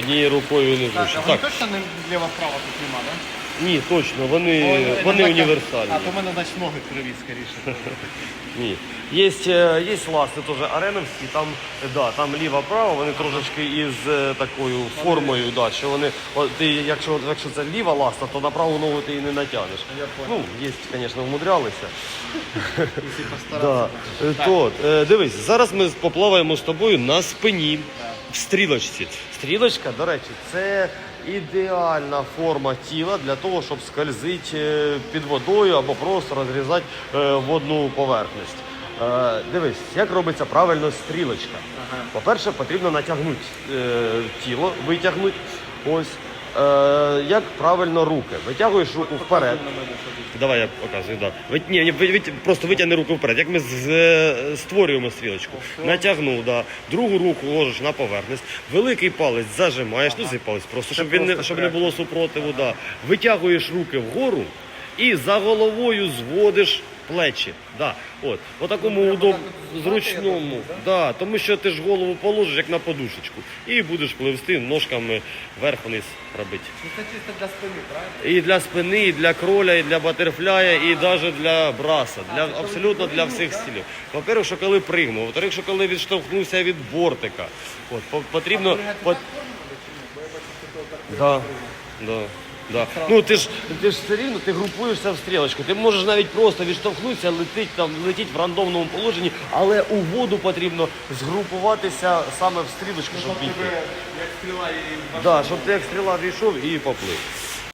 Однією рукою не Так, зручно. а вони Так, точно не зліва-справа тут нема, так? ні, точно, вони, вони універсальні. А, то в мене, значить, ноги криві скоріше. Ні. Є, е, є ласти теж ареновські, там, е, да, там ліва-права, вони трошечки із е, такою формою, да, що вони, от, ти, якщо, якщо це ліва ласта, то на праву ногу ти її не натягнеш. Я понял. Ну, є, звісно, вмудрялися. Якщо Да. постаратися. Е, То, е, дивись, зараз ми поплаваємо з тобою на спині в стрілочці. Стрілочка, до речі, це ідеальна форма тіла для того, щоб скользити е, під водою або просто розрізати е, водну поверхність. Е, Дивись, як робиться правильно стрілочка. Ага. По-перше, потрібно натягнути е, тіло, витягнути. Ось. Е, як правильно руки. Витягуєш руку вперед. Давай я показую, да. Ви, ні, ні, ви, ви- просто витягни руку вперед. Як ми з, е, створюємо стрілочку. Натягнув, да. другу руку ложиш на поверхність, великий палець зажимаєш, ну цей палець просто, щоб, він не, просто щоб не було супротиву. Да. Витягуєш руки вгору і за головою зводиш плечі. Да. От. По такому треба удоб... зручному. Да, тому що ти ж голову положиш як на подушечку і будеш пливсти ножками вверх-вниз робити. Ну це чисто для спини, правильно? І для спини, і для кроля, і для батерфляя, і навіть для браса, для абсолютно для всіх стилів. По-перше, що коли пригнув, во-вторых, що коли відштовхнувся від бортика. От, по- потрібно. по- Да, да, да. Ну ти ж ти ж все рівно ти групуєшся в стрілочку. Ти можеш навіть просто відштовхнутися, летить там, летіть в рандомному положенні, але у воду потрібно згрупуватися саме в стрілочку, щоб піти. Як стріла і Да, щоб ти як стріла війшов і поплив.